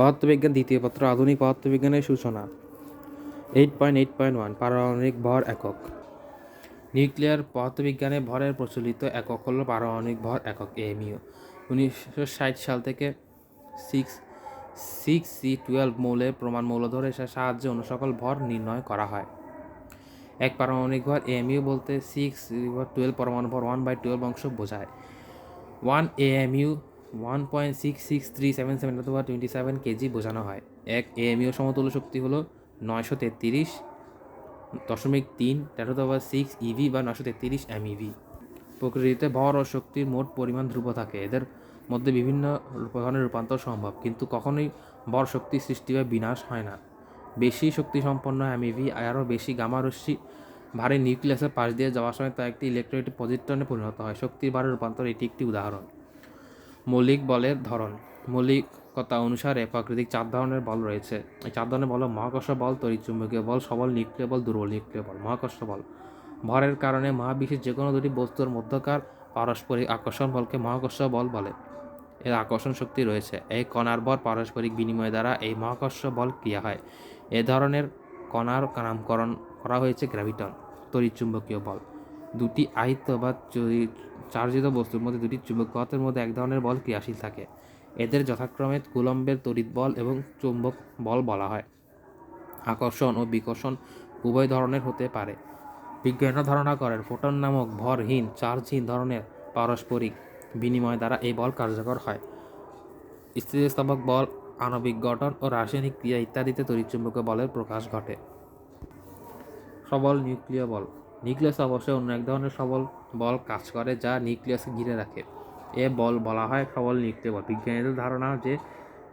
পদার্থবিজ্ঞান দ্বিতীয় পত্র, আধুনিক পদার্থবিজ্ঞানের সূচনা। Eight point eight point one পারমাণবিক ভর একক। নিউক্লিয়ার পদার্থবিজ্ঞানে ভরের প্রচলিত একক হল পারমাণবিক ভর একক এমইউ উনিশশো ষাট সাল থেকে সিক্স সিক্স সি টুয়েলভ মৌলের প্রমাণ মৌল ধরে সাহায্যে অন্য সকল ভর নির্ণয় করা হয়। এক পারমাণবিক ভর এমইউ বলতে সিক্স টুয়েলভ পরমাণু ভর ওয়ান বাই টুয়েলভ অংশ বোঝায়। One AMU one point six six three seven seven অথবা টোয়েন্টি সেভেন কেজি বোঝানো হয়। এক এএমইউ সমতুল্য শক্তি হলো নয়শো তেত্রিশ দশমিক তিন তেরো অথবা সিক্স ইভি বা নয়শো তেত্রিশ এমইভি প্রকৃতিতে ভর ও শক্তির মোট পরিমাণ ধ্রুব থাকে। এদের মধ্যে বিভিন্ন ধরনের রূপান্তর সম্ভব, কিন্তু কখনোই ভর শক্তি সৃষ্টি বা বিনাশ হয় না। বেশি শক্তিসম্পন্ন এমইভি আরও বেশি গামা রশ্মি ভারী নিউক্লিয়াসের পাশ দিয়ে যাওয়ার সময় তা একটি ইলেকট্রোনেটিক পজিট্রনে পরিণত হয়। শক্তির ভারের রূপান্তর এটি একটি উদাহরণ। মৌলিক বলের ধরন। মৌলিকতা অনুসারে প্রাকৃতিক চার ধরনের বল রয়েছে। এই চার ধরনের বল মহাকর্ষ বল তড়িৎচুম্বকীয় বল, সবল নিউক্লিয় বল, দুর্বল নিউক্লিয় বল, মহাকর্ষ বল। ভরের কারণে মহাবিশ্বের যে কোনো দুটি বস্তুর মধ্যকার পারস্পরিক আকর্ষণ বলকে মহাকর্ষ বল বলে। এর আকর্ষণ শক্তি রয়েছে। এই কণার ভর পারস্পরিক বিনিময় দ্বারা এই মহাকর্ষ বল ক্রিয়া হয়। এ ধরনের কণার নামকরণ করা হয়েছে গ্র্যাভিটন তড়িৎচুম্বকীয় বল। দুটি আহিত বা চার্জিত বস্তুর মধ্যে দুটি চুম্বকত্বের মধ্যে এক ধরনের বল ক্রিয়াশীল থাকে। এদের যথাক্রমে কুলম্বের তড়িৎ বল এবং চুম্বক বল বলা হয়। আকর্ষণ ও বিকর্ষণ উভয় ধরনের হতে পারে। বিজ্ঞানীরা ধারণা করেন, ফোটন নামক ভরহীন চার্জহীন ধরনের পারস্পরিক বিনিময় দ্বারা এই বল কার্যকর হয়। স্থিতিস্থাপক বল, আণবিক গঠন ও রাসায়নিক ক্রিয়া ইত্যাদিতে তড়িৎচুম্বকীয় বলের প্রকাশ ঘটে। সবল নিউক্লিয় বল নিউক্লিয়াস অবশ্যই অন্য এক ধরনের সবল বল কাজ করে যা নিউক্লিয়াসকে ঘিরে রাখে। এ বল বলা হয় সবল নিউক্লিয় বল। বিজ্ঞানীদের ধারণা যে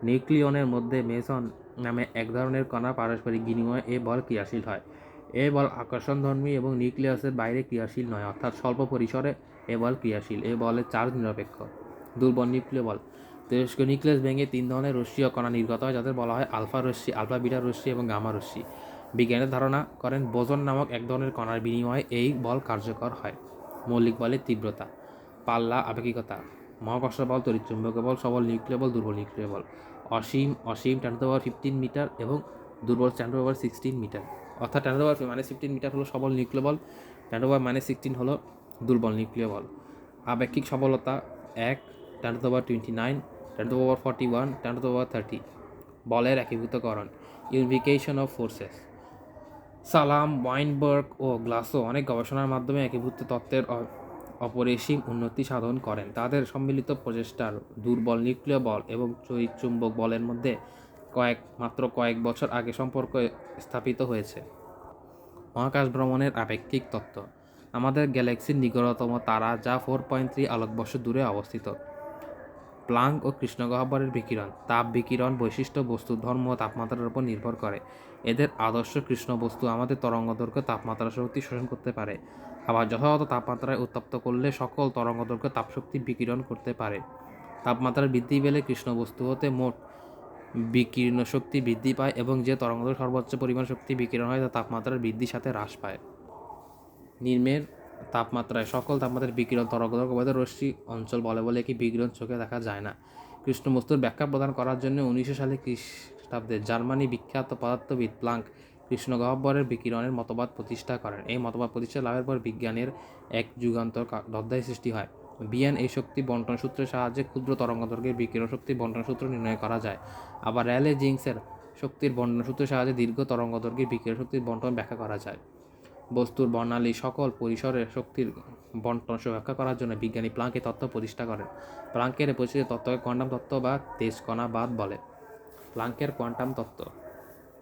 নিউক্লিয়নের মধ্যে মেসন নামে এক ধরনের কণা পারস্পরিক বিনিময়ে এ বল ক্রিয়াশীল হয়। এ বল আকর্ষণধর্মী এবং নিউক্লিয়াসের বাইরে ক্রিয়াশীল নয়, অর্থাৎ স্বল্প পরিসরে এ বল ক্রিয়াশীল। এ বলের চার্জ নিরপেক্ষ, দুর্বল নিউক্লিয় বল। তেজস্ক্রিয় নিউক্লিয়াস ভেঙে তিন ধরনের রশ্মি ও কণা নির্গত হয়, যাদের বলা হয় আলফা রশ্মি, আলফা বিটা রশ্মি এবং গামা রশ্মি। বিজ্ঞানের ধারণা করেন বোজন নামক এক ধরনের কণার বিনিময়ে এই বল কার্যকর হয়। মৌলিক বলের তীব্রতা, পাল্লা আপেক্ষিকতা, মহাকর্ষ বল তড়িৎচুম্বকীয় বল, সবল নিউক্লিয় বল, দুর্বল নিউক্লিয় বল, অসীম অসীম ten to power fifteen metre এবং দুর্বল ten to power sixteen metre. অর্থাৎ ten to power minus fifteen metre হলো সবল নিউক্লিয় বল টেন টু পাওয়ার সিক্সটিন হলো দুর্বল নিউক্লিয় বল। আপেক্ষিক সবলতা এক ten to power twenty nine ten to power forty one ten to power thirty বলের একীভূতকরণ ইউনিফিকেশন অফ ফোর্সেস সালাম, ওয়াইনবার্গ ও গ্লাসো অনেক গবেষণার মাধ্যমে একীভূত তত্ত্বের অপরিসীম উন্নতি সাধন করেন। তাদের সম্মিলিত প্রচেষ্টার দুর্বল নিউক্লিয় বল এবং চৈত চুম্বক বলের মধ্যে কয়েক, মাত্র কয়েক বছর আগে সম্পর্ক স্থাপিত হয়েছে। মহাকাশ ভ্রমণের আপেক্ষিক তত্ত্ব। আমাদের গ্যালাক্সির নিকটতম তারা যা ফোর পয়েন্ট থ্রি আলোকবর্ষ দূরে অবস্থিত। প্লাঙ্ক ও কৃষ্ণগহ্বরের বিকিরণ। তাপ বিকিরণ, বৈশিষ্ট্য, বস্তু, ধর্ম ও তাপমাত্রার উপর নির্ভর করে। এদের আদর্শ কৃষ্ণ বস্তু আমাদের তরঙ্গদৈর্ঘ্য তাপমাত্রা শক্তি শোষণ করতে পারে। আবার যথাযথ তাপমাত্রায় উত্তপ্ত করলে সকল তরঙ্গদৈর্ঘ্য তাপশক্তি বিকিরণ করতে পারে। তাপমাত্রার বৃদ্ধি পেলে কৃষ্ণ বস্তু হতে মোট বিকীর্ণ শক্তি বৃদ্ধি পায় এবং যে তরঙ্গদৈর্ঘ্য সর্বোচ্চ পরিমাণ শক্তি বিকিরণ হয়, তা তাপমাত্রার বৃদ্ধির সাথে হ্রাস পায়। নিম্নের তাপমাত্রায় সকল তাপমাত্রার বিকিরণ তরঙ্গদৈর্ঘ্য বৈধ রশ্মি অঞ্চল বলে বলে কি বিকিরণ চোখে দেখা যায় না। কৃষ্ণ বস্তুর ব্যাখ্যা প্রদান করার জন্য উনিশশো সালে খ্রিস্টাব্দে জার্মানি বিখ্যাত পদার্থবিদ প্লাঙ্ক কৃষ্ণগহ্বরের বিকিরণের মতবাদ প্রতিষ্ঠা করেন। এই মতবাদ প্রতিষ্ঠা লাভের পর বিজ্ঞানের এক যুগান্তর অধ্যায় সৃষ্টি হয়। বিএন এই শক্তি বন্টন সূত্রের সাহায্যে ক্ষুদ্র তরঙ্গদৈর্ঘ্যের বিকিরণ শক্তি বন্টন সূত্র নির্ণয় করা যায়। আবার র্যালে জিংসের শক্তির বন্টন সূত্রের সাহায্যে দীর্ঘ তরঙ্গদৈর্ঘ্যের বিকিরণ শক্তির বন্টন ব্যাখ্যা করা যায়। বস্তুর বর্ণালী সকল পরিসরে শক্তির বন্টন ব্যাখ্যা করার জন্য বিজ্ঞানী প্লাঙ্ক এই তত্ত্ব প্রতিষ্ঠা করেন। প্লাঙ্কের পরিচিত তত্ত্বকে কোয়ান্টাম তত্ত্ব বা তেজ কণাবাদ বলে। প্লাঙ্কের কোয়ান্টাম তত্ত্ব।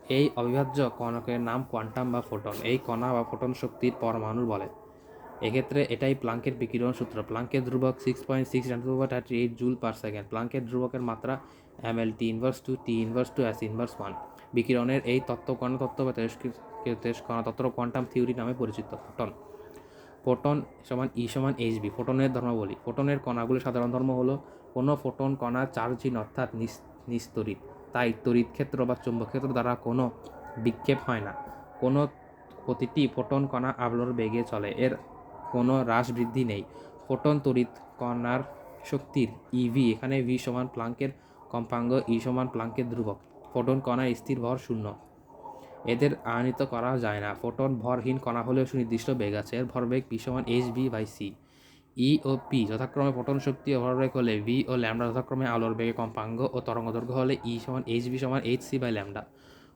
এই অবিভাজ্য কণকের নাম কোয়ান্টাম বা ফোটন। এই কণা বা ফোটন শক্তির পরমাণু বলে। এক্ষেত্রে এটাই প্লাঙ্কের বিকিরণ সূত্র। প্লাঙ্কের ধ্রুবক six point six thirty eight joule per second প্লাঙ্কের ধ্রুবকের মাত্রা M L T inverse two T inverse two S inverse one বিকিরণের এই তত্ত্ব কণা তত্ত্ব বা তেজ কণা তত্ত্ব কোয়ান্টাম থিওরি নামে পরিচিত, ফোটন। ফোটন সমান ই সমান এইচ বি, ফোটনের ধর্মাবলী। ফোটনের কণাগুলির সাধারণ ধর্ম হলো কোনো ফোটন কণা চার্জহীন অর্থাৎ নিস- নিস্তরিত। তাই তড়িৎ ক্ষেত্র বা চুম্বক ক্ষেত্র দ্বারা কোনো বিক্ষেপ হয় না। কোনো প্রতিটি ফোটন কণা আলোর বেগে চলে, এর কোনো হ্রাস বৃদ্ধি নেই। ফোটন তড়িৎ কণার শক্তির ইভি এখানে ভি সমান প্লাঙ্কের কম্পাঙ্গ, ই সমান প্লাঙ্কের ধ্রুবক। ফোটন কণার স্থির ভর শূন্য। এদের আয়নিত করা যায় না। ফোটন ভরহীন কণা হলেও সুনির্দিষ্ট বেগ আছে। এর ভরবেগ পি সমান H B by C E O P যথাক্রমে ফোটন শক্তি ও ভরবেগ হলে ভি ও ল্যামডা যথাক্রমে আলোর বেগে কম্পাঙ্গ ও তরঙ্গদৈর্ঘ্য হলে ই সমান এইচ বি সমান H C by lambda.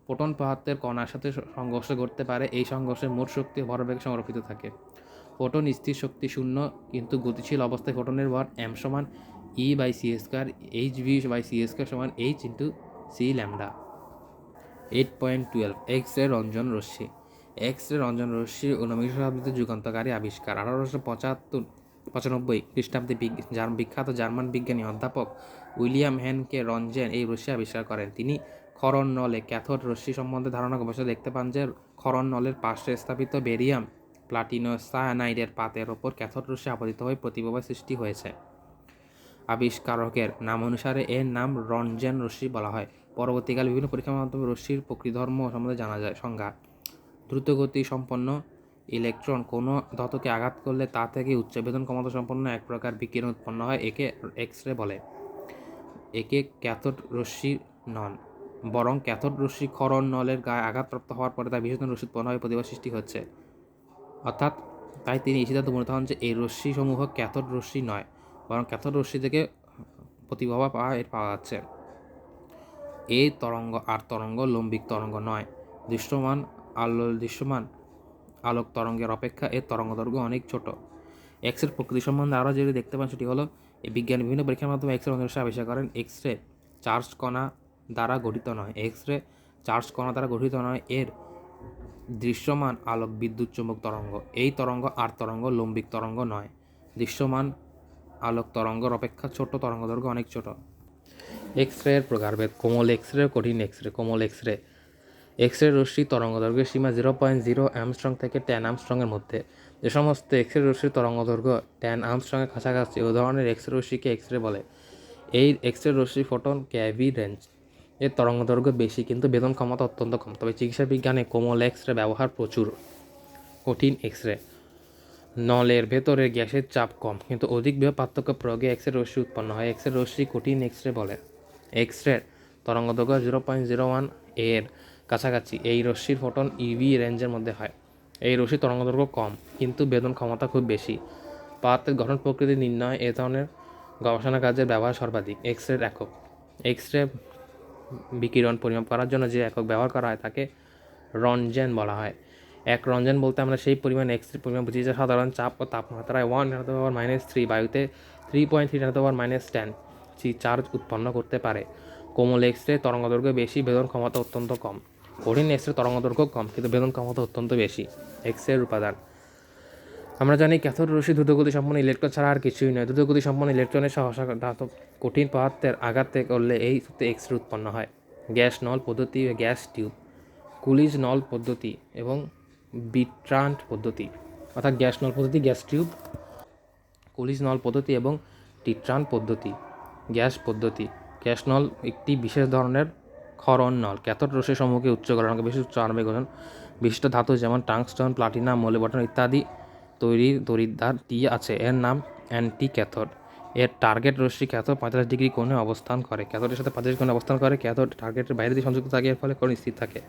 Photon পদার্থের কণার সাথে সংঘর্ষ ঘটতে পারে। এই সংঘর্ষে মোট শক্তি ভরবেগ সংরক্ষিত থাকে। ফোটন স্থির শক্তি শূন্য, কিন্তু গতিশীল অবস্থায় ফোটনের ভর এম সমান E by C square H V by C square সমান H into C lambda. Eight point twelve X ray Ranjan রশ্মি। এক্স রে রঞ্জন রশ্মি ঊনবিংশ শতাব্দীতে যুগান্তকারী আবিষ্কার। আঠারোশো পঁচাত্তর, পঁচানব্বই খ্রিস্টাব্দে বিখ্যাত জার্মান বিজ্ঞানী অধ্যাপক উইলিয়াম হেনকে রঞ্জেন এই রশ্মি আবিষ্কার করেন। তিনি ক্ষরণ নলে ক্যাথোড রশ্মি সম্বন্ধে ধারণা গবেষণা দেখতে পান যে ক্ষরণ নলের পার্শ্বে স্থাপিত বেরিয়াম প্লাটিনো সায়ানাইডের পাতের ওপর ক্যাথোড রশ্মি আপতিত হয়ে প্রতিভাবায় সৃষ্টি হয়েছে। আবিষ্কারকের নাম অনুসারে এর নাম রঞ্জেন রশ্মি বলা হয়। পরবর্তীকালে বিভিন্ন পরীক্ষার মাধ্যমে রশ্মির প্রকৃতিধর্ম সম্বন্ধে জানা যায়, সংজ্ঞা। দ্রুতগতি সম্পন্ন ইলেকট্রন কোনো ধাতুকে আঘাত করলে তা থেকে উচ্চ বেদন ক্ষমতা সম্পন্ন এক প্রকার বিকিরণ উৎপন্ন হয়, একে এক্স রে বলে। একে ক্যাথোড রশ্মি নন, বরং ক্যাথোড রশ্মি ক্ষরণ নলের গায়ে আঘাতপ্রাপ্ত হওয়ার পরে তার বিশেষ রশ্মি উৎপন্ন হয়ে প্রতিভা সৃষ্টি হচ্ছে। অর্থাৎ তাই তিনি এই সিদ্ধান্ত উপনীত হন যে এই রশ্মিসমূহ ক্যাথোড রশ্মি নয়, বরং ক্যাথোড রশ্মি থেকে প্রতিভাবা পাওয়া এর পাওয়া যাচ্ছে। এই তরঙ্গ আর তরঙ্গ লম্বিক তরঙ্গ নয়। দৃশ্যমান আলো দৃশ্যমান, আলোক তরঙ্গের অপেক্ষা এর তরঙ্গ দৈর্ঘ্য অনেক ছোট। এক্সের প্রকৃতি সম্বন্ধে আরও যেটি দেখতে পান সেটি হলো এই বিজ্ঞান বিভিন্ন পরীক্ষার মাধ্যমে এক্স রে রশ্মি আবিষ্কার করেন এক্স রে চার্জ কণা দ্বারা গঠিত নয়। এক্স রে চার্জ কণা দ্বারা গঠিত নয়, এর দৃশ্যমান আলোক বিদ্যুৎ চুম্বক তরঙ্গ। এই তরঙ্গ আর তরঙ্গ লম্বিক তরঙ্গ নয়। দৃশ্যমান, আলোক তরঙ্গের অপেক্ষা ছোট তরঙ্গ দৈর্ঘ্য অনেক ছোট। এক্স রে এর প্রকারভেদ কোমল এক্স রে কঠিন এক্স রে কোমল এক্স রে এক্স রে রশ্মি তরঙ্গ দৈর্ঘ্যের সীমা জিরো পয়েন্ট জিরো অ্যামস্ট্রং থেকে টেন অ্যামস্ট্রংয়ের মধ্যে। যে সমস্ত এক্স রে রশ্মির তরঙ্গ দৈর্ঘ্য টেন অ্যামস্ট্রংয়ের কাছাকাছি ওই ধরনের এক্স রে রশ্মিকে এক্স রে বলে। এই এক্স রে রশ্মি ফোটন ক্যাভি রেঞ্জ এর তরঙ্গ দৈর্ঘ্য বেশি কিন্তু বেদন ক্ষমতা অত্যন্ত কম। তবে চিকিৎসা বিজ্ঞানে কোমল এক্স রে ব্যবহার প্রচুর। কঠিন এক্স রে নলের ভেতরে গ্যাসের চাপ কম, কিন্তু অধিক পার্থক্য প্রয়োগে এক্স রে রশ্মি উৎপন্ন হয়। এক্স রে রশ্মি কঠিন এক্স রে বলে। এক্স তরঙ্গ দৈর্ঘ্য জিরো পয়েন্ট জিরো ওয়ানের কাছাকাছি। এই রশ্মির ফোটন ইভি রেঞ্জের মধ্যে হয়। এই রশ্মির তরঙ্গ দৈর্ঘ্য কম, কিন্তু বেদন ক্ষমতা খুব বেশি। পাতের গঠন প্রকৃতি নির্ণয় এ ধরনের গবেষণা কাজের ব্যবহার সর্বাধিক। এক্স রে একক। এক্স রে বিকিরণ পরিমাপ করার জন্য যে একক ব্যবহার করা হয় তাকে রঞ্জেন বলা হয়। এক রঞ্জন বলতে আমরা সেই পরিমাণ এক্স পরিমাণ বুঝি যে সাধারণ চাপ ও তাপমাত্রায় one ten power minus three বায়ুতে three point three ten power minus ten C charge উৎপন্ন করতে পারে। কোমল এক্স রে তরঙ্গ দৈর্ঘ্য বেশি, বেদন ক্ষমতা অত্যন্ত কম। কঠিন এক্স রে তরঙ্গ দৈর্ঘ্য কম, কিন্তু বেদন ক্ষমতা অত্যন্ত বেশি এক্স রের উপাদান। আমরা জানি ক্যাথোড রশ্মি দ্রুতগতি সম্পন্ন ইলেকট্রন ছাড়া আর কিছুই নয়। দ্রুতগতি সম্পন্ন ইলেকট্রনের সহসা ধাতব কঠিন পদার্থের আঘাত করলে এই এক্স রে উৎপন্ন হয়। গ্যাস নল পদ্ধতি গ্যাস টিউব, কুলিজ নল পদ্ধতি এবং বিট্রান্ট পদ্ধতি। অর্থাৎ গ্যাস নল পদ্ধতি, গ্যাস টিউব, কুলিজ নল পদ্ধতি এবং টিট্রান পদ্ধতি। গ্যাস পদ্ধতি। গ্যাস নল একটি বিশেষ ধরনের ক্ষরণ নল। ক্যাথোড রশ্মি সম্মুখে উচ্চ গলনাঙ্ক বেশি উচ্চ আণবিক ওজন বিশিষ্ট ধাতু যেমন টাংস্টন, প্লাটিনাম মোলিবটন ইত্যাদি তৈরি তরিদ্বার টি আছে। এর নাম অ্যান্টি ক্যাথোড এর টার্গেট রশ্মি ক্যাথোড পঁয়তাল্লিশ ডিগ্রি কোণে অবস্থান করে। ক্যাথোডের সাথে পঁয়তাল্লিশ কোণে অবস্থান করে। ক্যাথোড টার্গেটের বাইরে দিয়ে সংযুক্ত থাকে, এর ফলে কোণ স্থির থাকে।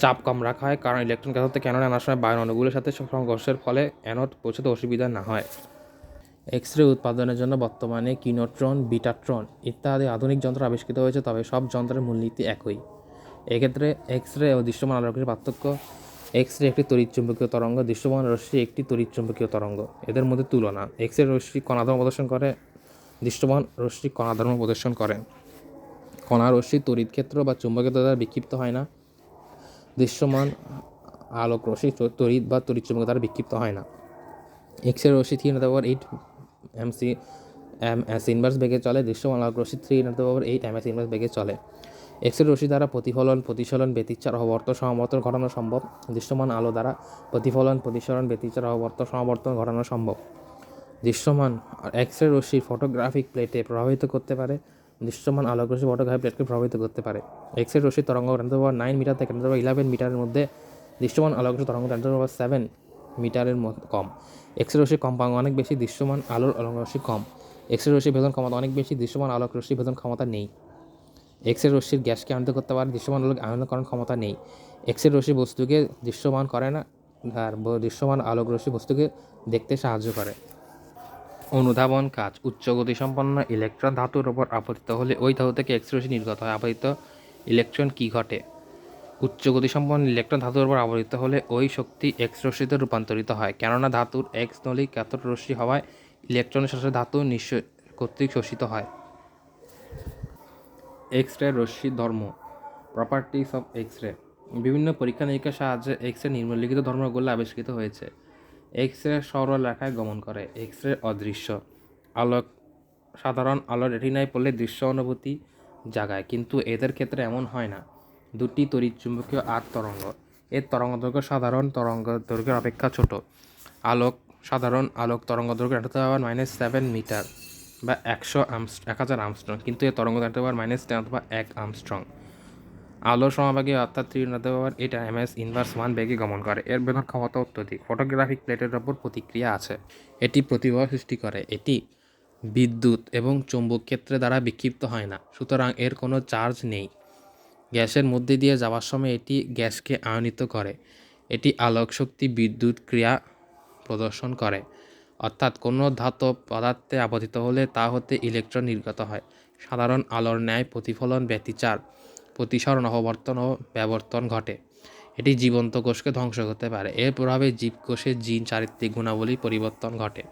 চাপ কম রাখা হয়, কারণ ইলেকট্রন ক্যাথোড থেকে আনার সময় বায়ুর অণুগুলোর সাথে সংঘর্ষের ফলে অ্যানোড পৌঁছতে অসুবিধা না হয়। এক্স রে উৎপাদনের জন্য বর্তমানে কিনোট্রন, বিটাট্রন ইত্যাদি আধুনিক যন্ত্র আবিষ্কৃত হয়েছে, তবে সব যন্ত্রের মূলনীতি একই। এক্ষেত্রে এক্স রে ও দৃশ্যমান আলোকের পার্থক্য এক্স রে একটি তড়িৎচুম্বকীয় তরঙ্গ, দৃশ্যমান রশ্মি একটি তড়িৎচুম্বকীয় তরঙ্গ। এদের মধ্যে তুলনা এক্স রে রশ্মি কণাধর্ম প্রদর্শন করে, দৃশ্যমান রশ্মি কণাধর্ম প্রদর্শন করে। কণা রশ্মি তড়িৎ ক্ষেত্র বা চুম্বকীয় দ্বারা বিক্ষিপ্ত হয় না। দৃশ্যমান আলোক রশ্মি তড়িৎ বা তড়িৎচুম্বকীয় দ্বারা বিক্ষিপ্ত হয় না। এক্স রে রশ্মি three eight M C, M S inverse বেগে চলে। দৃশ্যমান আলোক রশ্মি three into power eight M S inverse বেগে চলে। এক্স রে রশ্মি দ্বারা প্রতিফলন, প্রতিসরণ ব্যতিচার অবর্ত সমাবর্তন ঘটানো সম্ভব। দৃশ্যমান আলো দ্বারা প্রতিফলন, প্রতিসরণ ব্যতিচার অবর্ত সমাবর্তন ঘটানো সম্ভব। দৃশ্যমান এক্স রে রশ্মি ফটোগ্রাফিক প্লেটে প্রভাবিত করতে পারে। দৃশ্যমান আলোক ফটোগ্রাফিক প্লেটকে প্রভাবিত করতে পারে। এক্স রে রশ্মি তরঙ্গ টেন পাওয়ার নাইন মিটার থেকে টেন পাওয়ার ইলেভেন মিটারের মধ্যে। দৃশ্যমান আলোক তরঙ্গ টেন পাওয়ার সেভেন মিটারের কম। এক্স রশ্মি কম্পাঙ্ক অনেক বেশি দৃশ্যমান, আলোর আলোক রশ্মি কম। এক্স রশ্মি ভেদন ক্ষমতা অনেক বেশি দৃশ্যমান, আলোক রশ্মি ভেদন ক্ষমতা নেই। এক্স রে রশ্মির গ্যাসকে আয়নিত করতে পারে দৃশ্যমান আলোক আয়ন করার ক্ষমতা নেই। এক্স রে রশ্মি বস্তুকে দৃশ্যমান করে না, আর দৃশ্যমান আলোক রশ্মি বস্তুকে দেখতে সাহায্য করে। অনুধাবন কাজ, উচ্চ গতিসম্পন্ন ইলেকট্রন ধাতুর উপর আপতিত হলে ওই ধাতু থেকে এক্স রশ্মি নির্গত হয়। আপতিত ইলেকট্রন কি ঘটে? উচ্চ গতিসম্পন্ন ইলেকট্রন ধাতুর উপর আবরিত হলে ওই শক্তি এক্স রশ্মিতে রূপান্তরিত হয়। কেননা ধাতুর এক্স নলিক ক্যাথোড রশ্মি হওয়ায় ইলেকট্রনের সাথে ধাতু নিঃস কর্তৃক শোষিত হয়। এক্স রে রশ্মির ধর্ম প্রপার্টিস অফ এক্স রে বিভিন্ন পরীক্ষা নিরীক্ষার সাহায্যে এক্স রে নিম্নলিখিত ধর্মগুলো আবিষ্কৃত হয়েছে। এক্স রে সরল রেখায় গমন করে। এক্স রে অদৃশ্য। আলোক, সাধারণ আলো রেটিনায় পড়লে দৃশ্য অনুভূতি জাগায়, কিন্তু এদের ক্ষেত্রে এমন হয় না। দুটি তড়িৎ চুম্বকীয় আট তরঙ্গ। এর তরঙ্গ দৈর্ঘ্য সাধারণ তরঙ্গ দৈর্ঘ্যের অপেক্ষা ছোট। আলোক সাধারণ আলোক তরঙ্গ দৈর্ঘ্য একটা পাওয়ার মাইনাস সেভেন মিটার বা একশো আমস এক হাজার আমস্ট্রং কিন্তু এর তরঙ্গ একটা পাওয়ার মাইনাস টেন অথবা এক আমস্ট্রং আলোর সমভাগে অর্থাৎ থ্রি পাওয়ার এটা এম এস ইনভার্স ওয়ান বেগে গমন করে। এর বেদন ক্ষমতা অত্যধিক ফটোগ্রাফিক প্লেটের ওপর প্রতিক্রিয়া আছে। এটি প্রতিভা সৃষ্টি করে। এটি বিদ্যুৎ এবং চৌম্বক ক্ষেত্রে দ্বারা বিক্ষিপ্ত হয় না। সুতরাং এর কোনো চার্জ নেই। গ্যাসের মধ্যে দিয়ে যাওয়ার সময় এটি গ্যাসকে আয়নিত করে। এটি আলোক শক্তি বিদ্যুৎ ক্রিয়া প্রদর্শন করে। অর্থাৎ কোনো ধাতব পদার্থে আবদ্ধিত হলে তা হতে ইলেকট্রন নির্গত হয়। সাধারণ আলোর ন্যায় প্রতিফলন ব্যতিচার, প্রতিসরণ অপবর্তন ও ব্যবর্তন ঘটে। এটি জীবন্ত কোষকে ধ্বংস করতে পারে। এর প্রভাবে জীবকোষের জিন চারিত্রিক গুণাবলী পরিবর্তন ঘটে।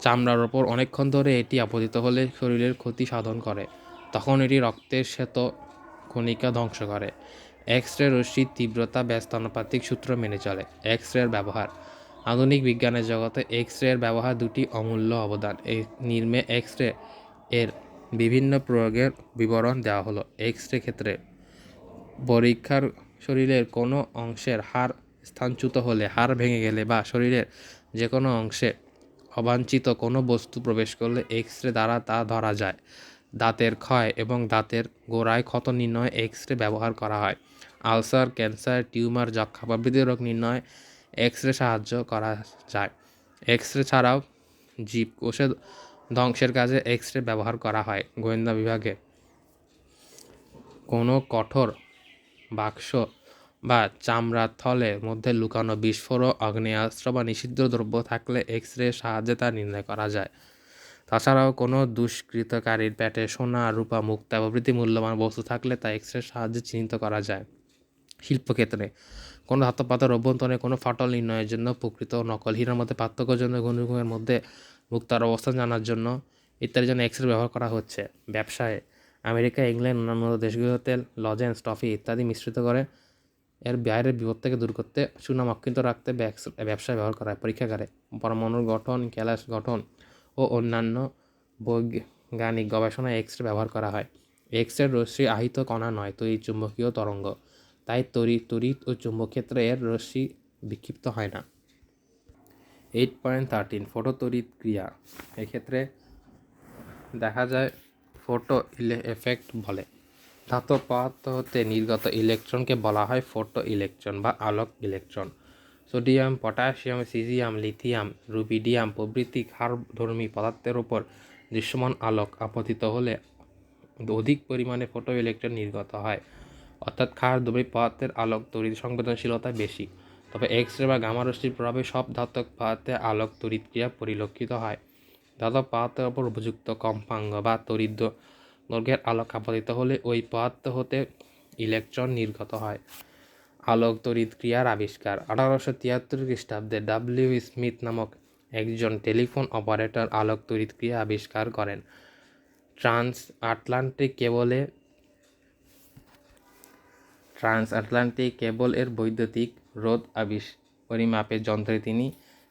চামড়ার ওপর অনেকক্ষণ ধরে এটি আপতিত হলে শরীরের ক্ষতি সাধন করে। তখন এটি রক্তের শ্বেত কণিকা ধ্বংস করে। এক্স রে রশ্মির তীব্রতা, ব্যস্তানুপাতিক সূত্র মেনে চলে। এক্স রের ব্যবহার। আধুনিক বিজ্ঞানের জগতে এক্স রের ব্যবহার দুটি অমূল্য অবদান। এই নির্মে এক্স রে এর বিভিন্ন প্রয়োগের বিবরণ দেওয়া হলো। এক্স রে ক্ষেত্রে পরীক্ষার শরীরের কোনো অংশের হাড় স্থানচ্যুত হলে, হাড় ভেঙে গেলে বা শরীরের যে কোনো অংশে অবাঞ্ছিত কোনো বস্তু প্রবেশ করলে এক্স রে দ্বারা তা ধরা যায়। দাঁতের ক্ষয় এবং দাঁতের গোড়ায় ক্ষত নির্ণয়ে এক্স রে ব্যবহার করা হয়। আলসার, ক্যান্সার, টিউমার যক্ষা প্রভৃতি রোগ নির্ণয়ে এক্স রে সাহায্য করা যায়। এক্স রে ছাড়াও জীবকোষের ধ্বংসের কাজে এক্স রে ব্যবহার করা হয় গোয়েন্দা বিভাগে। কোনো কঠোর বাক্স বা চামড়ার থলের মধ্যে লুকানো বিস্ফোরক, আগ্নেয়াস্ত্র বা নিষিদ্ধ দ্রব্য থাকলে এক্স রে সাহায্যে তা নির্ণয় করা যায়। তাছাড়াও কোনো দুষ্কৃতকারীর পেটে সোনা, রূপা, মুক্তা প্রভৃতি মূল্যবান বস্তু থাকলে তা এক্স রে সাহায্যে চিহ্নিত করা যায়। শিল্পক্ষেত্রে কোনো ধাতব পাতার অভ্যন্তরে কোনো ফাটল নির্ণয়ের জন্য প্রকৃত নকল হীরার মধ্যে পার্থক্যের জন্য গুণগুণের মধ্যে মুক্তার অবস্থান জানার জন্য ইত্যাদির জন্য এক্স রে ব্যবহার করা হচ্ছে। ব্যবসায়, আমেরিকা, ইংল্যান্ড, অন্যান্য দেশগুলোতে লজেন্স টফি ইত্যাদি মিশ্রিত করে এর বাইরের বিপদ থেকে দূর করতে সুনাম অক্ষিন্ত রাখতে ব্যবসায় ব্যবহার করা হয়। পরীক্ষাগারে পরমাণুর গঠন, ক্যালাস গঠন ও অন্যান্য বৈজ্ঞানিক গবেষণায় এক্স রে ব্যবহার করা হয়। এক্স রে রশ্মি আহিত কণা নয়, তড়িৎ চুম্বকীয় তরঙ্গ। তাই তড়িৎ তড়িৎ ও চুম্বক ক্ষেত্রে এর রশ্মি বিক্ষিপ্ত হয় না। এইট পয়েন্ট থার্টিন ফটো তড়িৎ ক্রিয়া। এক্ষেত্রে দেখা যায় ফটো এফেক্ট বলে। ধাতব পদার্থ হতে নির্গত ইলেকট্রনকে বলা হয় ফটো ইলেকট্রন বা আলোক electron sodium, potassium, caesium, lithium, rubidium প্রভৃতি ক্ষারধর্মী পদার্থের উপর দৃশ্যমান আলোক আপতিত হলে অধিক পরিমাণে ফটো ইলেকট্রন নির্গত হয়। অর্থাৎ খার ক্ষারদ্রবী পদার্থের আলোক তড়িৎ সংবেদনশীলতা বেশি। তবে এক্স রে বা গামারশ্মির প্রভাবে সব ধাতব পদার্থে আলোক তড়িৎ ক্রিয়া পরিলক্ষিত হয়। ধাতব পদার্থের ওপর উপযুক্ত কম্পাঙ্গ বা দ- দৈর্ঘ্যের আলোক আপতিত হলে ওই পদার্থ হতে ইলেকট্রন নির্গত হয়। আলোক তড়িৎ ক্রিয়ার আবিষ্কার। আঠারোশো তিয়াত্তর খ্রিস্টাব্দে ডাব্লিউ স্মিথ নামক একজন টেলিফোন অপারেটর আলোক তড়িৎ ক্রিয়া আবিষ্কার করেন। ট্রান্স আটলান্টিক কেবলে ট্রান্স আটলান্টিক কেবল এর বৈদ্যুতিক রোধ আবিষ পরিমাপের যন্ত্রে তিনি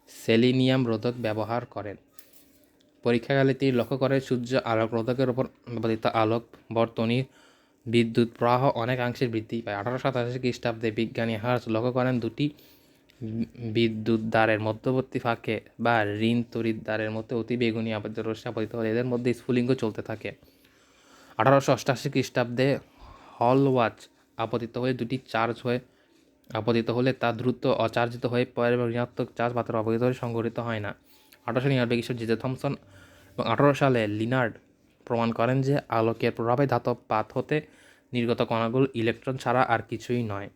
সেলিনিয়াম রোধক ব্যবহার করেন। পরীক্ষাকালে তিনি লক্ষ্য করেন সূর্য আলোক রোধকের উপর ব্যবহৃত আলোক বর্তনীর বিদ্যুৎ প্রবাহ অনেকাংশে বৃদ্ধি পায়। আঠারোশো সাতাশি খ্রিস্টাব্দে বিজ্ঞানী হার্স লক্ষ্য করেন দুটি বিদ্যুৎ দ্বারের মধ্যবর্তী ফাঁকে বা ঋণ তড়িৎ দ্বারের মধ্যে অতি বেগুনি আবদ্ধ রশ্মি হলে এদের মধ্যে স্ফুলিঙ্গ চলতে থাকে। আঠারোশো অষ্টাশি খ্রিস্টাব্দে হল ওয়াচ আপতিত হয়ে দুটি চার্জ হয়ে আপতিত হলে তা দ্রুত অচার্জিত হয়ে এবং ঋণাত্মক চার্জ মাত্র অপতিত হলে সংঘটিত হয় না। আঠারোশো নিরানব্বই খ্রিস্টাব্দে জেজে থমসন এবং আঠারো সালে লিনার্ড প্রমাণ করেন যে আলোকের প্রভাবে ধাতব পাত হতে নির্গত কণাগুলো ইলেকট্রন ছাড়া আর কিছুই নয়।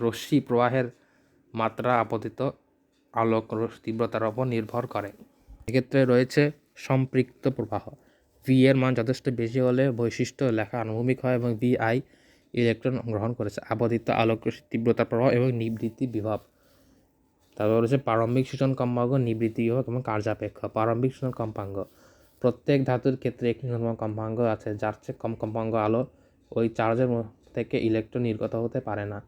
রশ্মি প্রবাহের মাত্রা আপতিত আলোক তীব্রতার ওপর নির্ভর করে। এক্ষেত্রে রয়েছে সম্পৃক্ত প্রবাহ। ভি এর মান যথেষ্ট বেশি হলে বৈশিষ্ট্য লেখা আনুভূমিক হয় এবং ভি আই ইলেকট্রন গ্রহণ করেছে। আপতিত আলোক তীব্রতার প্রভাব এবং নিবৃত্তি বিভব। তারপর রয়েছে প্রারম্ভিক সূচন কম্পাঙ্ক, নিবৃত্তি বিভব এবং কার্যাপেক্ষ। প্রারম্ভিক সূচন কম্পাঙ্ক। প্রত্যেক ধাতুর ক্ষেত্রে একটি ন্যূনতম কম্পাঙ্ক আছে, যার চেয়ে কম কম্পাঙ্ক আলো ওই চার্জের থেকে ইলেকট্রন নির্গত হতে পারে না।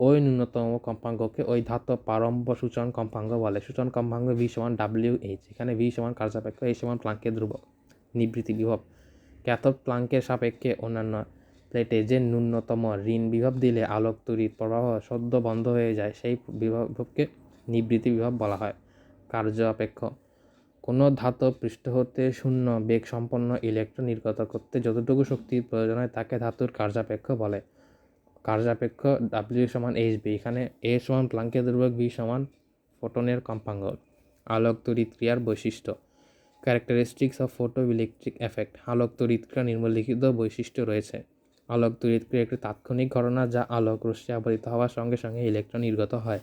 ওই ন্যূনতম কম্পাঙ্ককে ওই ধাতব প্রারম্ভ সূচন কম্পাঙ্ক বলে। সূচন কম্পাঙ্ক ভি সমান ডাব্লিউ এইচ এখানে ভি সমান কার্যাপেক্ষ এই সমান প্লাঙ্কের ধ্রুবক নিবৃত্তি বিভব। ক্যাথোড প্লাঙ্কের সাপেক্ষে অন্যান্য প্লেটে যে ন্যূনতম ঋণ বিভব দিলে আলোক তড়িৎ প্রবাহ সদ্য বন্ধ হয়ে যায়, সেই বিভবকে নিবৃত্তি বিভব বলা হয়। কার্য আপেক্ষ কোনো ধাতব পৃষ্ঠ হতে শূন্য বেগ সম্পন্ন ইলেকট্রন নির্গত করতে যতটুকু শক্তির প্রয়োজন হয় তাকে ধাতুর কার্যাপেক্ষ বলে। কার্যাপেক্ষ ডাব্লিউ সমান এইচ বি এখানে এ সমান প্লাঙ্কের ধ্রুবক বি সমান ফোটনের কম্পাঙ্ক। আলোক তড়িৎ ক্রিয়ার বৈশিষ্ট্য। Characteristics of photo electric effect আলোক তড়িৎ ক্রিয়া নিম্নলিখিত বৈশিষ্ট্য রয়েছে। আলোক তড়িৎ ক্রিয়া একটি তাৎক্ষণিক ঘটনা যা আলোক রশ্মি আবরিত হওয়ার সঙ্গে সঙ্গে ইলেকট্রন নির্গত হয়।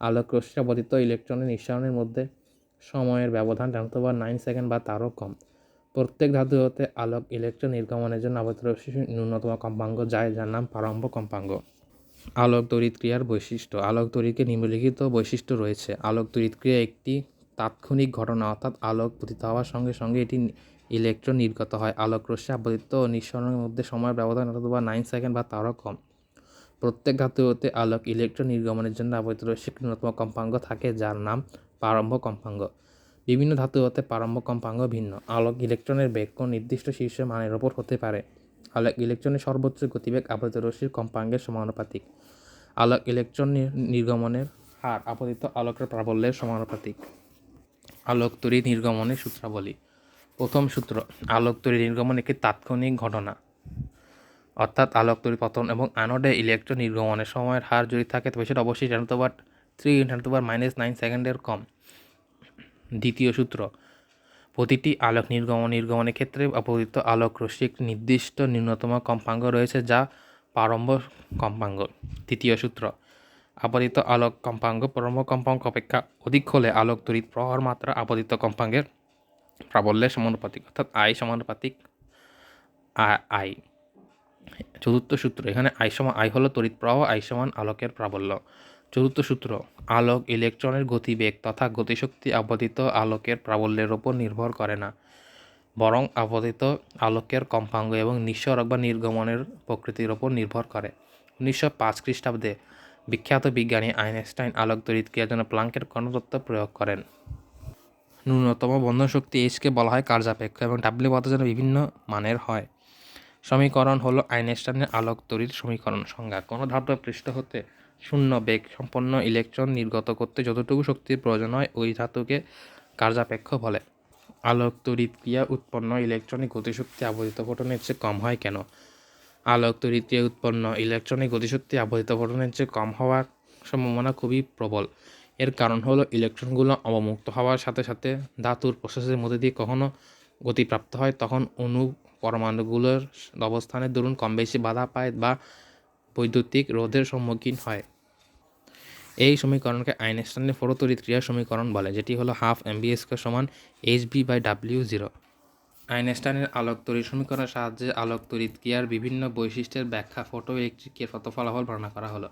আলোক রশ্মি আবরিত ইলেকট্রনের নিঃসরণের মধ্যে সময়ের ব্যবধান জানতে নাইন সেকেন্ড বা তারও কম। প্রত্যেক ধাতু হতে আলোক ইলেকট্রন নির্গমনের জন্য আবদ্ধ রশ্মি ন্যূনতম কম্পাঙ্ক যায়, যার নাম প্রারম্ভ কম্পাঙ্ক আলোক তড়িৎ ক্রিয়ার বৈশিষ্ট্য। আলোক তড়িৎকে নিম্নলিখিত বৈশিষ্ট্য রয়েছে। আলোক তড়িৎ ক্রিয়া একটি তাৎক্ষণিক ঘটনা, অর্থাৎ আলোক পতিত হওয়ার সঙ্গে সঙ্গে এটি ইলেকট্রন নির্গত হয়। আলোক রশ্মি আবদ্ধ ও নিঃসরণের মধ্যে সময়ের ব্যবধান অথবা নাইন সেকেন্ড বা তারও কম। প্রত্যেক ধাতু হতে আলোক ইলেকট্রন নির্গমনের জন্য আবদ্ধ রশ্মির ন্যূনতম কম্পাঙ্ক থাকে, যার নাম প্রারম্ভ কম্পাঙ্গ। বিভিন্ন ধাতু হতে প্রারম্ভ কম্পাঙ্গ ভিন্ন। আলোক ইলেকট্রনের বেগ কোন নির্দিষ্ট শীর্ষ মানের ওপর হতে পারে? আলোক ইলেকট্রনের সর্বোচ্চ গতিবেগ আবদ্ধ রশ্মির কম্পাঙ্কের সমানুপাতিক। আলোক ইলেকট্রন নির্গমনের হার আপতিত আলোকের প্রাবল্যের সমানুপাতিক। আলোক তড়িৎ নির্গমনের সূত্রাবলী। প্রথম সূত্র, আলোক তড়িৎ নির্গমন একটি তাৎক্ষণিক ঘটনা। অর্থাৎ আলোক তড়িৎ পতন এবং আনোডে ইলেকট্রন নির্গমনের সময়ের হার যদি থাকে তবে সেটা অবশ্যই two bar three ten to minus nine সেকেন্ডের কম। দ্বিতীয় সূত্র, প্রতিটি আলোক নির্গমন নির্গমনের ক্ষেত্রে অপরিত আলোক রশ্মি একটি নির্দিষ্ট ন্যূনতম কম্পাঙ্ক রয়েছে যা প্রারম্ভ কম্পাঙ্ক তৃতীয় সূত্র, আপতিত আলোক কম্পাঙ্ক প্রারম্ভ কম্পাঙ্ক অপেক্ষা অধিক হলে আলোক তড়িৎ প্রবাহের মাত্রা আপতিত কম্পাঙ্কের প্রাবল্যের সমানুপাতিক, অর্থাৎ আই সমানুপাতিক আই চতুর্থ সূত্র, এখানে আই সমান আই হলো তড়িৎ প্রবাহ আই সমান আলোকের প্রাবল্য। চতুর্থ সূত্র, আলোক ইলেকট্রনের গতিবেগ তথা গতিশক্তি আপতিত আলোকের প্রাবল্যের ওপর নির্ভর করে না, বরং আপতিত আলোকের কম্পাঙ্গ এবং নিঃসরক বা নির্গমনের প্রকৃতির ওপর নির্ভর করে। উনিশশো পাঁচ খ্রিস্টাব্দে বিখ্যাত বিজ্ঞানী আইনস্টাইন আলোক তড়িৎ ক্রিয়ার জন্য প্লাঙ্কের কণতত্ত্ব প্রয়োগ করেন। ন্যূনতম বন্ধন শক্তি এইচকে বলা হয় কার্যাপেক্ষ এবং ডাব্লিউ পথ যেন বিভিন্ন মানের হয়। সমীকরণ হলো আইনস্টাইনের আলোক তড়িৎ সমীকরণ সংজ্ঞা। কোনো ধাতব পৃষ্ঠ হতে শূন্য বেগ সম্পন্ন ইলেকট্রন নির্গত করতে যতটুকু শক্তির প্রয়োজন হয়, ওই ধাতুকে কার্যাপেক্ষ বলে। আলোক তড়িৎ ক্রিয়া উৎপন্ন ইলেকট্রনিক গতিশক্তি আবর্তিত ফোটনের চেয়ে কম হয় কেন? আলোক তড়িৎ ক্রিয়া উৎপন্ন ইলেকট্রনিক গতিশক্তি আবর্তিত ফোটনের চেয়ে কম হওয়ার সম্ভাবনা খুবই প্রবল। এর কারণ হলো ইলেকট্রনগুলো অবমুক্ত হওয়ার সাথে সাথে ধাতুর প্রসেসের মধ্যে দিয়ে কখনো গতিপ্রাপ্ত হয়, তখন অণু পরমাণুগুলোর অবস্থানের দরুন কম বেশি বাধা পায় বা বৈদ্যুতিক রোধের সম্মুখীন হয়। এই সমীকরণকে আইনস্টাইনের ফটোতড়িৎ ক্রিয়া সমীকরণ বলে, যেটি হলো হাফ এমবি স্কোয়ার সমান H B by W zero. আইনস্টাইনের আলোক তড়িৎ সমীকরণের সাহায্যে আলোক তড়িৎ ক্রিয়ার বিভিন্ন বৈশিষ্ট্যের ব্যাখ্যা, ফটো ইলেকট্রিকের ফত ফলাফল বর্ণনা করা হলো।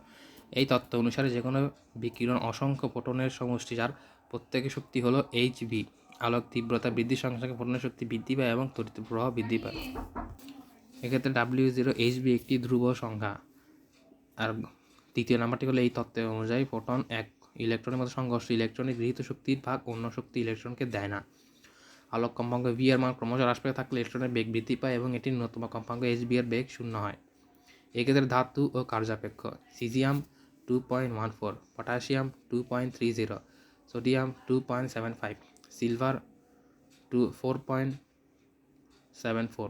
এই তত্ত্ব অনুসারে যে কোনো বিকিরণ অসংখ্য ফোটনের সমষ্টি, যার প্রত্যেকের শক্তি হলো এইচ বি আলোক তীব্রতা বৃদ্ধির সঙ্গে সঙ্গে ফোটনের শক্তি বৃদ্ধি পায় এবং তড়িৎ প্রবাহ বৃদ্ধি পায়। এক্ষেত্রে ডাব্লিউ জিরো এইচ বি একটি ধ্রুব সংখ্যা। আর তৃতীয় নাম্বারটি হলো এই তত্ত্বের অনুযায়ী ফোটন এক ইলেকট্রনের মধ্যে সংঘর্ষ ইলেকট্রনের গৃহীত শক্তির ভাগ অন্য শক্তি ইলেকট্রনকে দেয় না। আলোক কম্পাঙ্ক ভি এর মান ক্রমশ হ্রাস পেতে থাকলে ইলেকট্রনের বেগ বৃদ্ধি পায় এবং এটির ন্যূনতম কম্পাঙ্ক এইচ বি এর বেগ শূন্য হয়। এক্ষেত্রে ধাতু ও কার্যাপেক্ষ, caesium two point one four potassium two point three zero sodium two point seven five silver two four point seven four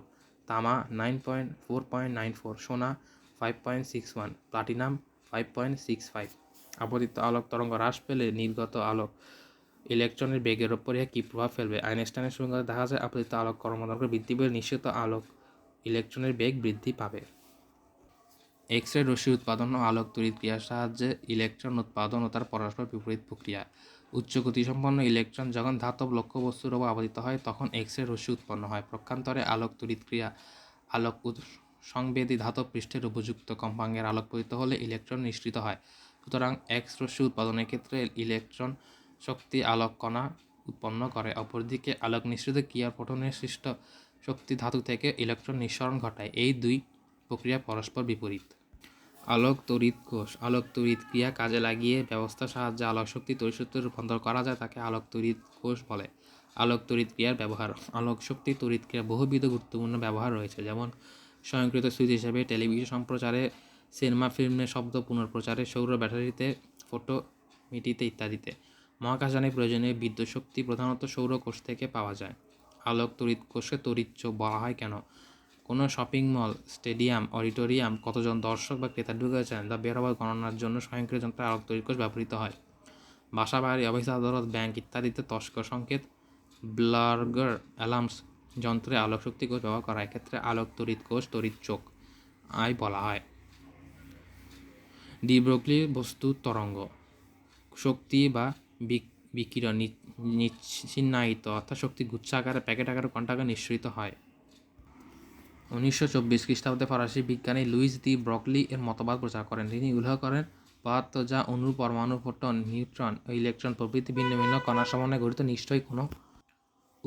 তামা nine point four point nine four সোনা five point six one platinum five point six five আপতিত আলোক তরঙ্গ হ্রাস পেলে নির্গত আলোক ইলেকট্রনের বেগের ওপর কী প্রভাব ফেলবে? আইনস্টাইনের সমীকরণে দেখা যায় আপতিত আলোক কর্মদৈর্ঘ্য বৃদ্ধি পেলে নিশ্চিত আলোক ইলেকট্রনের বেগ বৃদ্ধি পাবে। এক্স রে রশ্মি উৎপাদন ও আলোক তড়িৎ ক্রিয়ার সাহায্যে ইলেকট্রন উৎপাদন ও তার পরস্পর বিপরীত প্রক্রিয়া। উচ্চ গতিসম্পন্ন ইলেকট্রন যখন ধাতব লক্ষ্যবস্তুর ওপর আবর্তিত হয়, তখন এক্স রে রশ্মি উৎপন্ন হয়। প্রক্ষান্তরে আলোক তড়িৎ ক্রিয়া আলোক সংবেদী ধাতব পৃষ্ঠের উপযুক্ত কম্পাঙ্কের আলোক পতিত হলে ইলেকট্রন নিঃসৃত হয়। সুতরাং এক্স রশ্মি উৎপাদনের ক্ষেত্রে ইলেকট্রন শক্তি আলোক কণা উৎপন্ন করে। অপরদিকে আলোক নিঃসৃত ক্রিয়ার পঠনের সৃষ্ট শক্তি ধাতু থেকে ইলেকট্রন নিঃসরণ ঘটায়। এই দুই প্রক্রিয়া পরস্পর বিপরীত। আলোক তড়িৎ কোষ। আলোক তড়িৎ ক্রিয়া কাজে লাগিয়ে ব্যবস্থার সাহায্যে আলোক শক্তি তড়িৎশক্তিতে রূপান্তর করা যায় তাকে আলোক তড়িৎ কোষ বলে। আলোক তড়িৎ ক্রিয়ার ব্যবহার। আলোক শক্তি তড়িৎ ক্রিয়ার বহুবিধ গুরুত্বপূর্ণ ব্যবহার রয়েছে। যেমন স্বয়ংক্রিয়ত সুইচ হিসেবে টেলিভিশন সম্প্রচারে, সিনেমা ফিল্মের শব্দ পুনঃপ্রচারে সৌর ব্যাটারিতে, ফটো মিটিতে ইত্যাদিতে। মহাকাশযানে প্রয়োজনীয় বিদ্যুৎ শক্তি প্রধানত সৌর কোষ থেকে পাওয়া যায়। আলোক তড়িৎ কোষে তড়িৎ চোখ বলা হয় কেন? কোনো শপিং মল, স্টেডিয়াম, অডিটোরিয়াম, কতজন দর্শক বা ক্রেতা ঢুকেছেন তা বের হওয়ার গণনার জন্য স্বয়ংক্রিয় যন্ত্রে আলোক তড়িৎ কোষ ব্যবহৃত হয়। বাসা, বাড়ি, অফিস, আদালত, ব্যাংক ইত্যাদিতে তস্কর সংকেত, ব্লার্গার, অ্যালার্মস যন্ত্রে আলোক শক্তি কোষ ব্যবহার করা এক্ষেত্রে আলোক, তড়িৎ কোষ, তড়িৎ চোখ আই বলা হয়। ডিব্রোগলি বস্তু তরঙ্গ, শক্তি বা বিক- বিকিরণ নিচ্ছিন্নায়িত, অর্থাৎ শক্তি গুচ্ছ আকারে, প্যাকেট আকারে কণ্টাকে নিঃসৃত হয়। উনিশশো চব্বিশ খ্রিস্টাব্দে ফরাসি বিজ্ঞানী লুইস দি ব্রকলি এর মতবাদ প্রচার করেন। তিনি উল্লেখ করেন, পদার্থ যা অণু পরমাণু ফোটন নিউট্রন ও ইলেকট্রন প্রভৃতি ভিন্ন ভিন্ন কণার সমন্বয়ে গঠিত, নিশ্চয়ই কোনো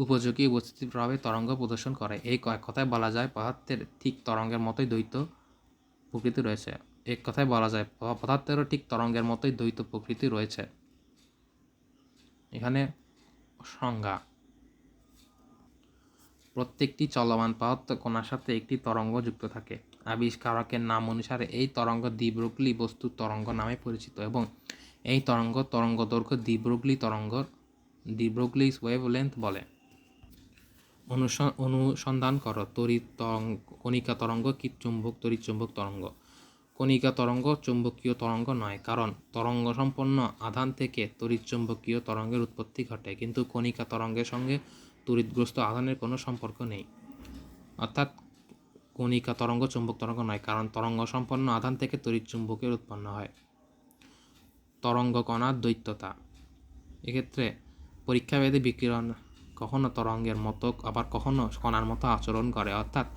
উপযোগী উপস্থিতির প্রভাবে তরঙ্গ প্রদর্শন করে। এই কয়েক কথায় বলা যায়, পদার্থের ঠিক তরঙ্গের মতোই দ্বৈত প্রকৃতি রয়েছে। এক কথায় বলা যায়, পদার্থেরও ঠিক তরঙ্গের মতোই দ্বৈত প্রকৃতি রয়েছে। এখানে সংজ্ঞা। প্রত্যেকটি চলমান পদার্থ কণার সাথে একটি তরঙ্গ যুক্ত থাকে। আবিষ্কারকের নাম অনুসারে এই তরঙ্গ দ্বিব্রুগলি বস্তু তরঙ্গ নামে পরিচিত এবং এই তরঙ্গ তরঙ্গ দৈর্ঘ্য দ্বিব্রুগলি তরঙ্গ দ্বিব্রুগলি ওয়েভলেন্থ বলে। অনুস- অনুসন্ধান করো তড়িৎ তরঙ্গ কণিকা তরঙ্গ কি চুম্বক তড়িৎ চুম্বক তরঙ্গ। কণিকা তরঙ্গ চুম্বকীয় তরঙ্গ নয়, কারণ তরঙ্গ সম্পন্ন আধান থেকে তড়িৎ চুম্বকীয় তরঙ্গের উৎপত্তি ঘটে, কিন্তু কণিকা তরঙ্গের সঙ্গে তড়িৎগ্রস্ত আধানের কোনো সম্পর্ক নেই। অর্থাৎ কণিকা তরঙ্গ চুম্বক তরঙ্গ নয়, কারণ তরঙ্গ সম্পন্ন আধান থেকে তড়িৎ চুম্বকের উৎপন্ন হয়। তরঙ্গ কণার দ্বৈততা। এক্ষেত্রে পরীক্ষাভেদে বিকিরণ কখনো তরঙ্গের মতো, আবার কখনো কণার মতো আচরণ করে, অর্থাৎ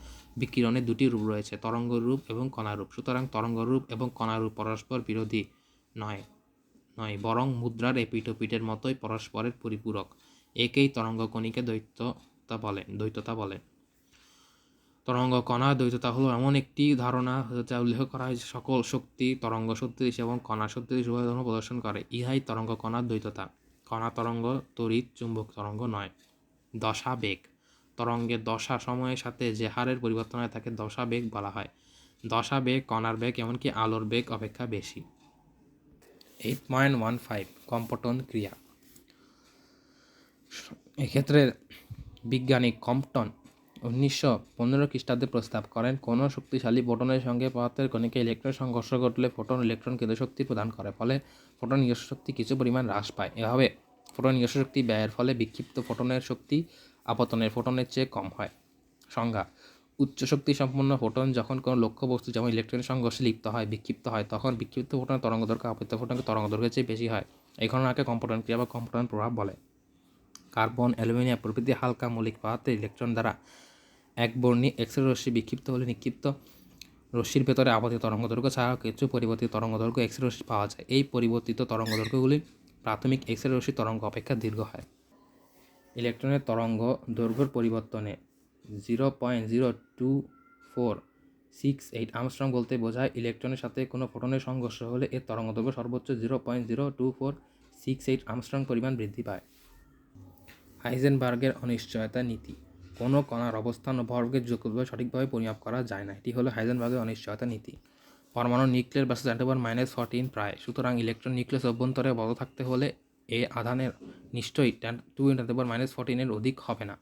বিকিরণের দুটি রূপ রয়েছে তরঙ্গ রূপ এবং কণা রূপ সুতরাং তরঙ্গ রূপ এবং কণা রূপ পরস্পর বিরোধী নয় নয়, বরং মুদ্রার এপিটোপিটের মতোই পরস্পরের পরিপূরক। একেই তরঙ্গ কণিকে দ্বৈততা বলে দ্বৈততা বলে। তরঙ্গ কণা দ্বৈততা হলো এমন একটি ধারণা যা উল্লেখ করা হয় সকল শক্তি তরঙ্গ সদৃশ এবং কণা সদৃশ উভয় ধর্ম প্রদর্শন করে। ইহাই তরঙ্গ কণার দ্বৈততা। কণা তরঙ্গ তড়িৎ, চুম্বক তরঙ্গ নয়। দশা বেগ তরঙ্গের দশা সময়ের সাথে যে হারের পরিবর্তন হয় তাকে দশা বেগ বলা হয়। দশা বেগ কণার বেগ, এমনকি আলোর বেগ অপেক্ষা বেশি। Eight point one five, Compton ক্রিয়া। এক্ষেত্রে বিজ্ঞানী কম্পটন উনিশশো পনেরো খ্রিস্টাব্দে প্রস্তাব করেন, কোনো শক্তিশালী ফোটনের সঙ্গে পদার্থের কণিকা ইলেকট্রন সংঘর্ষ ঘটলে ফোটন ইলেকট্রন কেন্দ্র শক্তি প্রদান করে, ফলে ফোটন নিজস্ব শক্তি কিছু পরিমাণ হ্রাস পায়। এভাবে ফোটন নিজস্ব শক্তি ব্যয়ের ফলে বিক্ষিপ্ত ফোটনের শক্তি আপতনের ফোটনের চেয়ে কম হয়। সংজ্ঞা, উচ্চ শক্তি সম্পন্ন ফোটন যখন কোনো লক্ষ্য বস্তু যেমন ইলেকট্রনের সংঘর্ষে লিপ্ত হয়, বিক্ষিপ্ত হয়, তখন বিক্ষিপ্ত ফোটনের তরঙ্গ দৈর্ঘ্য আপত্ত ফোটনের তরঙ্গ দৈর্ঘ্যের চেয়ে বেশি হয়। এই ঘটনাকে কম্পটন ক্রিয়া বা কম্পটন প্রভাব বলে। কার্বন, অ্যালুমিনিয়াম প্রভৃতি হালকা মৌলিক পদার্থের ইলেকট্রন দ্বারা এক বর্ণী এক্স রশ্মি বিক্ষিপ্ত হলে নিক্ষিপ্ত রশ্মির ভেতরে আবর্তিত তরঙ্গ দৈর্ঘ্য ছাড়াও কিছু পরিবর্তিত তরঙ্গ দৈর্ঘ্য এক্স রশ্মি পাওয়া যায়। এই পরিবর্তিত তরঙ্গ দৈর্ঘ্যগুলি প্রাথমিক এক্স রে রশ্মি তরঙ্গ অপেক্ষা দীর্ঘ হয়। ইলেকট্রনের তরঙ্গ দৈর্ঘ্যের পরিবর্তনে zero point zero two four six eight angstrom বলতে বোঝায় ইলেকট্রনের সাথে কোনো ফোটনের সংঘর্ষ হলে এর তরঙ্গ দৈর্ঘ্য সর্বোচ্চ zero point zero two four six eight angstrom পরিমাণ বৃদ্ধি পায়। হাইজেনবার্গের অনিশ্চয়তা নীতি। কোনো কণার অবস্থান ও ভরকে যোগ্যভাবে সঠিকভাবে পরিমাপ করা যায় না। এটি হলো হাইজেনবার্গের অনিশ্চয়তা নীতি। পরমাণু নিউক্লিয়ার বাসে টেন মাইনাস ফোরটিন প্রায়। সুতরাং ইলেকট্রন নিউক্লিয়াস অভ্যন্তরে বড় থাকতে হলে এ আধানের নিশ্চয়ই টেন টু ইন্টার মাইনাস ফোরটিনের অধিক হবে না।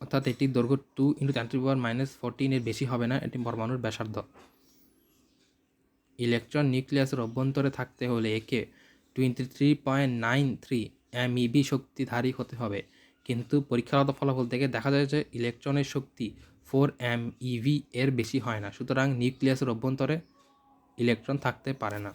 অর্থাৎ এটির দৈর্ঘ্য two into ten power minus ফোরটিনের বেশি হবে না, এটি পরমাণুর ব্যাসার্ধ। ইলেকট্রন নিউক্লিয়াসের অভ্যন্তরে থাকতে হলে একে twenty three point nine three MeV শক্তিধারী হতে হবে। কিন্তু পরীক্ষাগত ফলাফল থেকে দেখা যায় যে ইলেকট্রনের শক্তি ফোর এম ইভি এর বেশি হয় না। সুতরাং নিউক্লিয়াসের অভ্যন্তরে ইলেকট্রন থাকতে পারে না।